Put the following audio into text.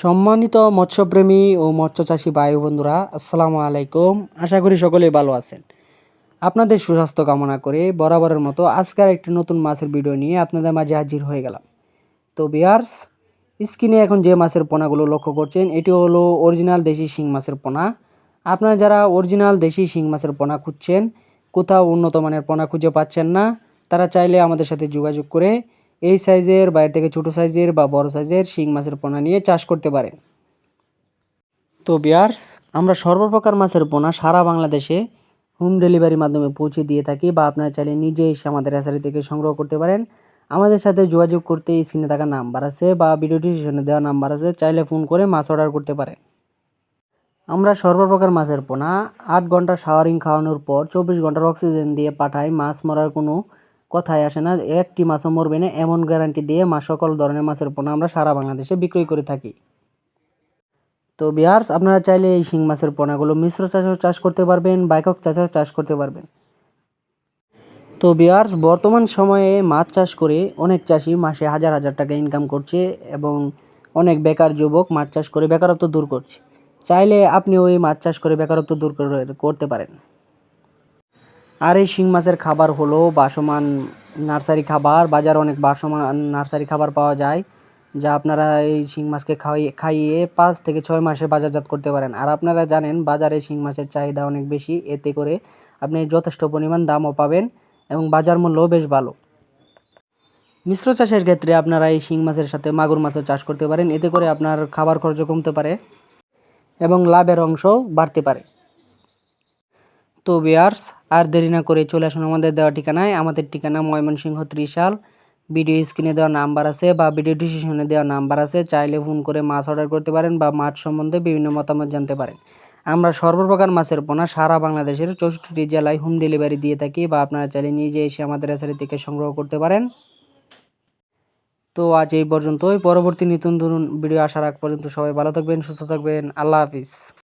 সম্মানিত মৎস্যপ্রেমী ও মৎস্যচাষী ও বন্ধুরা, আসসালামু আলাইকুম। আশা করি সকলেই ভালো আছেন। আপনাদের সুস্বাস্থ্য কামনা করে বরাবরের মতো আজকের একটি নতুন মাছের ভিডিও নিয়ে আপনাদের মাঝে হাজির হয়ে গেলাম। তো বিয়ার্স স্ক্রিনে এখন যে মাছের পোনাগুলো লক্ষ্য করছেন, এটি হলো অরিজিনাল দেশি শিং মাছের পোনা। আপনারা যারা অরিজিনাল দেশি শিং মাছের পোনা খুঁজছেন, কোথাও উন্নত মানের পোনা খুঁজে পাচ্ছেন না, তারা চাইলে আমাদের সাথে যোগাযোগ করে এই সাইজের, বাইরে থেকে ছোটো সাইজের বা বড় সাইজের শিং মাছের পোনা নিয়ে চাষ করতে পারেন তো বিয়ার্স, আমরা সর্বপ্রকার মাছের পোনা সারা বাংলাদেশে হোম ডেলিভারির মাধ্যমে পৌঁছে দিয়ে থাকি বা আপনারা চাইলে নিজে এসে আমাদের হ্যাচারি থেকে সংগ্রহ করতে পারেন। আমাদের সাথে যোগাযোগ করতে স্ক্রিনে থাকা নাম্বার আছে বা ভিডিও ডিসক্রিপশনে দেওয়া নাম্বার আছে, চাইলে ফোন করে মাছ অর্ডার করতে পারেন। আমরা সর্বপ্রকার মাছের পোনা আট ঘণ্টা শাওয়ারিং খাওয়ানোর পর চব্বিশ ঘণ্টার অক্সিজেন দিয়ে পাঠাই, মাছ মরার কোনো কথাই আসে না, একটি মাছও মরবে না, এমন গ্যারান্টি দিয়ে মাছ সকল ধরনের মাছের পোনা আমরা সারা বাংলাদেশে বিক্রয় করে থাকি। তো বিয়ার্স আপনারা চাইলে এই শিং মাছের পোনাগুলো মিশ্র চাষেও চাষ করতে পারবেন, বাইকক চাষেও চাষ করতে পারবেন। তো বিয়ার্স বর্তমান সময়ে মাছ চাষ করে অনেক চাষি মাসে হাজার হাজার টাকা ইনকাম করছে এবং অনেক বেকার যুবক মাছ চাষ করে বেকারত্ব দূর করছে। চাইলে আপনি ওই মাছ চাষ করে বেকারত্ব দূর করে- করতে পারেন। আর এই শিং মাছের খাবার হলো বাসমান নার্সারি খাবার। বাজারে অনেক বাসমান নার্সারি খাবার পাওয়া যায়, যা আপনারা এই শিং মাছকে খাইয়ে খাইয়ে পাঁচ থেকে ছয় মাসে বাজারজাত করতে পারেন। আর আপনারা জানেন, বাজারে শিং মাছের চাহিদা অনেক বেশি, এতে করে আপনি যথেষ্ট পরিমাণ দামও পাবেন এবং বাজার মূল্যও বেশ ভালো। মিশ্র চাষের ক্ষেত্রে আপনারা এই শিং মাছের সাথে মাগুর মাছও চাষ করতে পারেন, এতে করে আপনার খাবার খরচ কমতে পারে এবং লাভের অংশ বাড়তে পারে। তো বিয়ার্স আর দেরি না করে চলে আসুন আমাদের দেওয়া ঠিকানায়। আমাদের ঠিকানা ময়মনসিংহ ত্রিশাল। ভিডিও স্ক্রিনে দেওয়া নাম্বার আছে বা ভিডিও ডিসিশনে দেওয়া নাম্বার আছে। চাইলে ফোন করে মাছ অর্ডার করতে পারেন বা মাছ সম্বন্ধে বিভিন্ন মতামত জানতে পারেন। আমরা সর্বপ্রকার মাছের পোনা সারা বাংলাদেশের চৌষট্টি জেলায় হোম ডেলিভারি দিয়ে থাকি বা আপনারা চাইলে নিজে এসে আমাদের এসারি থেকে সংগ্রহ করতে পারেন। তো আজ এই পর্যন্তই। পরবর্তী নিতুন ধরুন ভিডিও আসার আগ পর্যন্ত সবাই ভালো থাকবেন, সুস্থ থাকবেন। আল্লাহ হাফিজ।